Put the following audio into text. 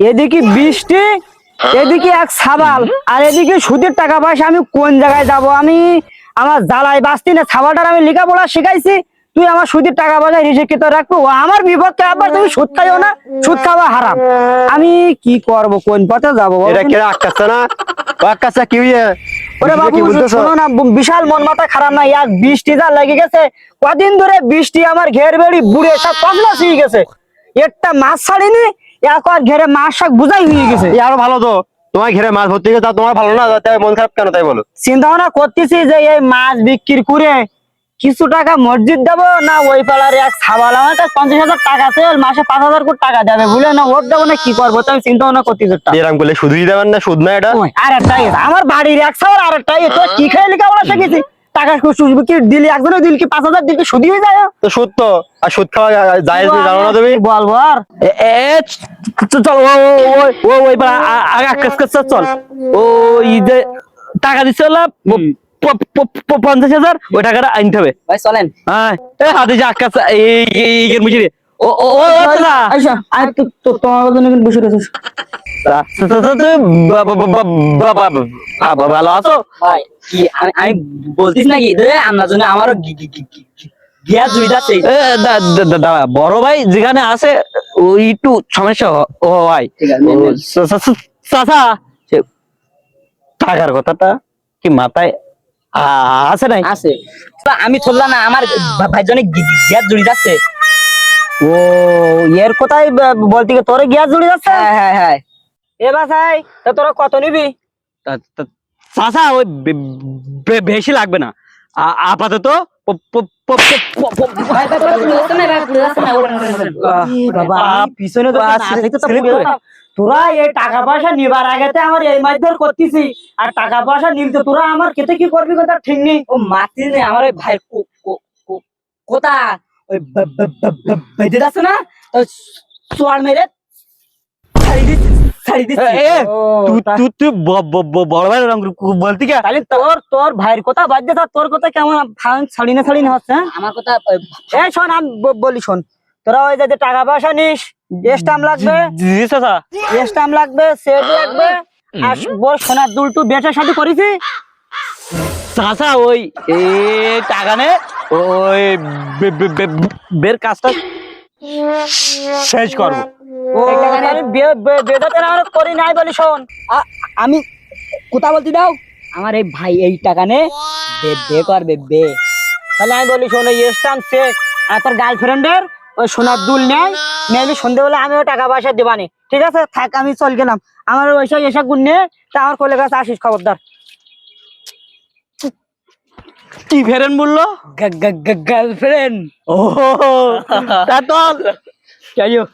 এদিকে বৃষ্টি এদিকে এক সাবাল আর এদিকে সুদের টাকা পয়সা আমি কোন জায়গায় যাব? আমি আমার জ্বালায় বাঁচতি না সাবালটার আমি লেখাপড়া শিখাইছি। তুই আমার সুদের টাকা পয়সা রিসিকিত রাখব? আমার বিপক্ষে আবার তুমি সুদ খাইও না? সুদ খাওয়া হারাম। আমি কি করব? কোন পথে যাব? কে না? বিশাল মন মাথা খারাপ না এক বৃষ্টি যা লেগে গেছে কদিন ধরে বৃষ্টি আমার ঘের বেড়ি বুড়ে সব হয়ে গেছে। একটা মাছ ছাড়িনি একবার ঘেরে মাছ শাক বুঝাই হয়ে গেছে। আরও ভালো তো। তোমার ঘেরে মাছ ভর্তি তোমার ভালো না তাই মন খারাপ কেন তাই বলো? চিন্তা ভাবনা করতেছি যে এই মাছ বিক্রি করে কিছু টাকা মসজিদ দেবো না ওই পাড়ার এক ছাবাল আমার কাছে পঞ্চাশ হাজার টাকা আছে মাসে পাঁচ হাজার করে টাকা দেবে বুঝলে না ওর দেবো না কি করব? তো আমি চিন্তা ভাবনা করতেছি। এরকম করলে শুধুই দেবেন না সুদ না এটা? আর একটাই আমার বাড়ির এক ছাওয়ার আর একটাই। তোর কি খেয়ে লেখাপড়া শিখেছি টাকা সুদ কি দিলি একজনের দিল কি পাঁচ হাজার দিল কি সুদি হয়ে যায় তো সুদ তো আর সুদ খাওয়া যায় জানো না তুমি বলব আর এ চল ও ও ও ও ওই আগে কাছে চল ও যে টাকা দিচ্ছে হলো পঞ্চাশ হাজার ওই টাকাটা আনতে হবে ভাই চলেন হ্যাঁ এই হাতে যে আকাশ এই ও ও আইসা আর তো তো তোমার জন্য কিন্তু বসে ভালো আছো? কি আমি বলতিস নাকি? আপনার জন্য আমারও বড় ভাই যেখানে আছে ওই একটু সমস্যা হ- ও ভাই ঠিক আছে, নেন, নেন। চাচা টাকার কথাটা কি মাথায় আছে নাই? আছে। আমি চললাম না আমার ভাইজনে গ্যাস জুড়ি যাচ্ছে। ও এর কোথায় বলতে গিয়ে তোরে গ্যাস জুড়ে যাচ্ছে? হ্যাঁ হ্যাঁ হ্যাঁ। এ বাসাই তা তোরা কত নিবি? তা- তা- ওই বেশি লাগবে না। আপাতত। তোরা এই টাকা পয়সা নিবার আগেতে আমার এই মাইদর করতেছি। আর টাকা পয়সা নিলতে তোরা আমার কেতে কি করবি কথা ঠিক নেই। ও মাতি নেই আমার ওই ভাই কো- কো- কো- কোথা? ওই বা- বা- বা- বা- বাইতে যাচ্ছে না? তো সোয়ার মেরে ছাড়ি দিচ্ছি। ছাড়ি দিচ্ছি তুই তুই তুই ব- ব- ব- বড় ভাই বলতি কে? তাহলে তোর তোর ভাইয়ের কথা বাদ দে তোর কথা কেমন ছাড়ি না ছাড়ি না হচ্ছে হ্যাঁ? আমার কথা শোন আমি বলি শোন। তোরা ওই যে টাকা পয়সা নিস স্টাম্প লাগবে স্টাম্প লাগবে সেট লাগবে আর বড় সোনার দুলটু বেটার সাথে করেছি। চাচা ওই এ টাকা নে ওই বের কাজটা শেষ করব। আমি বে- বে- বেদাতে না করি নাই বলি শোন। আমি কোথা বলতে দাও। আমার এই ভাই এই টাকা নে বে বে করবে বে। তাহলে আমি বলি শোন আর তোর গার্লফ্রেন্ডের ওই সোনার দুল নেয় নেই সন্ধ্যেবেলা আমিও টাকা পয়সা দেবানি ঠিক আছে? থাক আমি চল গেলাম। আমার ওইসব এসব গুণ নিয়ে তা আমার কোলে কাছে আসিস খবরদার। কি ফেরেন বলল? গার্লফ্রেন্ড। ও তা তো। যাই হোক।